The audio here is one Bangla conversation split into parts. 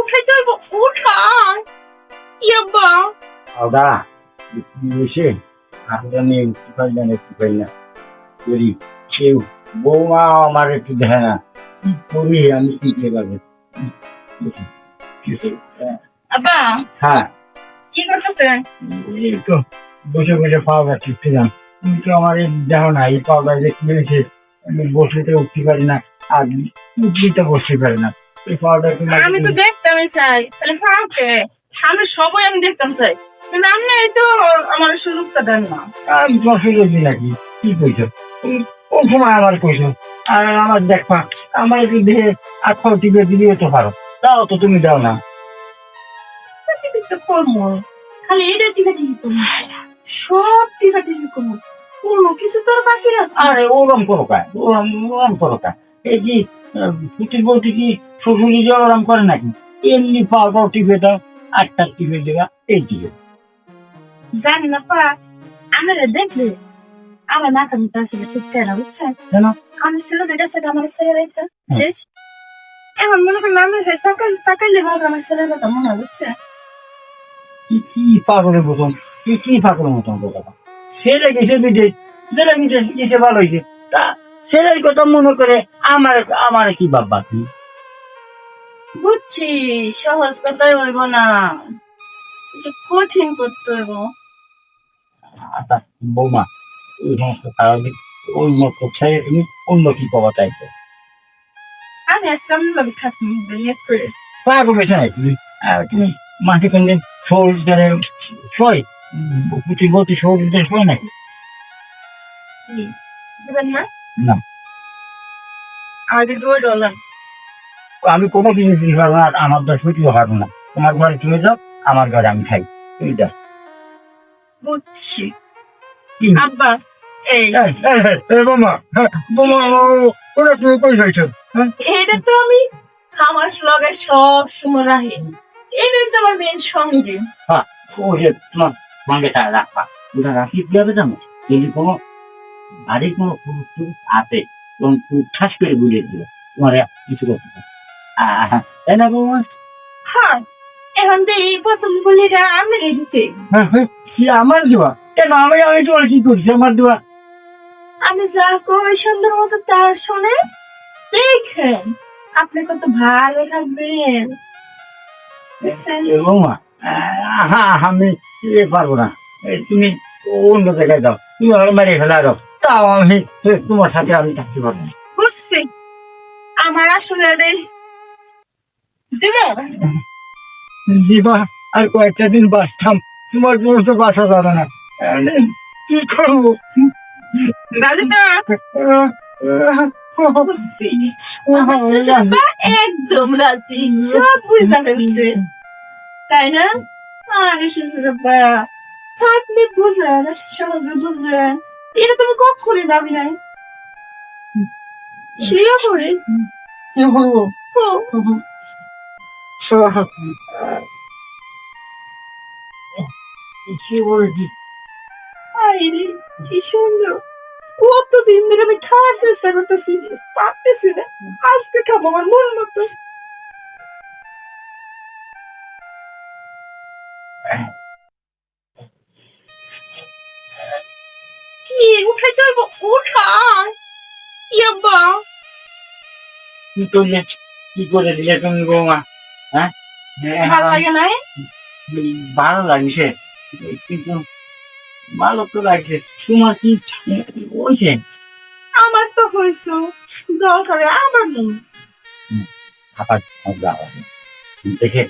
উঠাইতে হইব। উঠাই ইয়াব্বা আদা কি হয়েছে আপনার নিয়ে উঠতে পারলেন না একটু পারি না। যদি কেউ বৌমা আমার একটু দেখে না। কি করি আমি কি হ্যাঁ। কি করতেছে? এই তো বসে বসে পাউডার টিপছিলাম তুমি তো আমার দেখো না এই পাউডার যে কিনেছে আমি বসে তো উঠতে পারি না আর উঠতে বসতে পারি না। এই পাউডার আমি তো দেখতামই চাই। তাহলে ফাঁকে আমি সবই আমি দেখতাম চাই। কিন্তু আপনি এই তো আমার সুযোগটা দেন না। আমি তোমার সুযোগ দিই নাকি কি কইছো? তুমি কোন সময় আমার কইছো? আর আমার দেখবা আমার একটু আটকাও টিপে দিলেও তো পারো। তাও তো তুমি দাও না। করব। খালি এটা করব। সব টিভি করব। কোনো কিছু তোর বাকি রাখ। আরে ওরম করো কা ওরম ওরম করো কা। এই কি বলতে কি শ্বশুরি যে ওরম করে নাকি? এমনি পাউডার টিপে দাও আটটা টিপে দেবা এই দিকে। জানি না পা আমরা দেখলে আমার ঠিক কেন বুঝছেন কেন? আমি ছিল যেটা সেটা আমার ছেলে রেখে হুম। এখন মনে করেন আমি সকাল তাকাইলে ভাবে আমার ছেলের কথা মনে হয় বুঝছে? কি কি পাগলের মতন কি কি পাগলের মতন কথা ছেলে গেছে বিদেশ ছেলে বিদেশ গেছে ভালো হয়েছে। তা ছেলের কথা মনে করে আমার আমার কি বাবা কি বুঝছি সহজ কথাই হইব না। একটু কঠিন করতে হইব। আচ্ছা বৌমা ছেড়ে তুমি অন্য কি পাওয়া আমি আজকে আমি থাকি নাই তুমি? আর তুমি মাটি কেন্দ্রে শরীর শোয়? প্রতি গতি শরীর শোয় নাকি? না না। আগে দুই ডলার আমি কোনো কিছু দিতে পারব না আর আমার দশ ছুটিও পারব না। তোমার ঘরে তুমি যাও আমার ঘরে আমি খাই তুমি যাও বুঝছি। আব্বা এই এই, এই, এই, এই, বোমা। বোমা ওরা তুমি কই খাইছো এটা তো আমি আমার লগে সব সময় রাখি। এটাই তো আমার মেন সঙ্গে। হ্যাঁ ও যে তোমার সঙ্গে তারা রাখবা। ওটা রাখি জানো? যদি কোনো বাড়ির কোনো তুমি ঠাস করে বুঝিয়ে দিল। তোমার কিছু করতে তাই না বৌমা হ্যাঁ এখন তো এই প্রথম গুলিটা আমি দিতে। হ্যাঁ, হ্যাঁ, কি আমার দেওয়া কেন আমি আমি তোমার কি করছি? আমার দেওয়া আমি যা কই সুন্দর মতো তা শুনে দেখেন আপনি কত ভালো থাকবেন। বুঝছেন? এ বৌমা আহ, আমি এ পারব না। তুমি অন্য জায়গায় যাও। তুমি আমার মেরে ফেলা দাও তাও আমি তোমার সাথে আমি থাকতে পারব না। বুঝছি। আমার আসলে দিব? আর কয়েকটা দিন বাঁচতাম। তোমার জন্য তো বাঁচা যাবে না। কি করব? একদম রাজি। সব বুঝা ফেলছে। তাই না? আরে শ্বশুর আব্বা আপনি বুঝলেন সহজে বুঝলেন। এটা তুমি কখনই ভাবি নাই। শুয়ে পড়ে কি ধরে আমি চেষ্টা করতেছি পারতেছি না আজকে মতো কি ইয়াব্বা কি কি করে দিলে তুমি বৌমা? হ্যাঁ? ভালো লাগে নাই? ভালো লাগছে। কিন্তু ভালো তো লাগছে। তোমার কি হয়েছে? আমার তো হয়েছে। দরকারে আমার জন্য। যাওয়া দেখে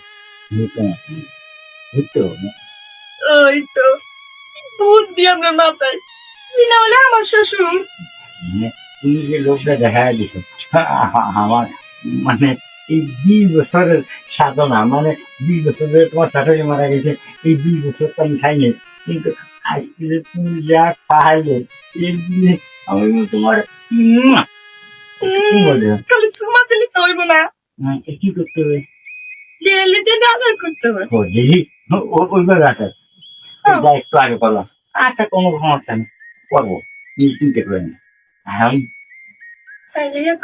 হবে ওই তো কি বুদ্ধি আমার মাথায়। না হলে আমার শ্বশুর। মানে তুমি যে লোকটা দেখা দিছো আমার মানে এই দুই বছরের সাধনা মানে দুই বছর ধরে তোমার শাশুড়ি মারা গেছে এই দুই বছর তো আমি খাইনি। কিন্তু আজকে যে তুমি যা খাইলে এই দিনে আমি তোমার মুয়া! কি বলে? খালি সুমা দিলে তো হইব না। কি করতে হবে? ডেলি ডেলি আদর করতে হবে। ও একটু আগে করলাম। আচ্ছা কোনো সমস্যা নেই। করব। তুমি চিন্তা করে না। আমি ইয়ে।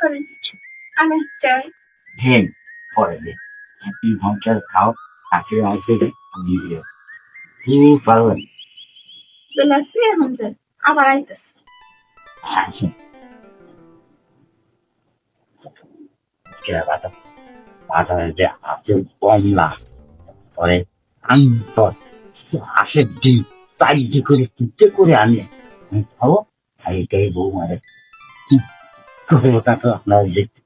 আমি চাই ঢেন পরে দে হ্যাপি সংসার খাও তাকে আসবে দিয়ে খুব পারবেন আবার আইতেছি। যে আছে কমলা পরে আমি তাই করে আমি খাব আর এটাই বউ মারে কথা তো আপনার দেখতে।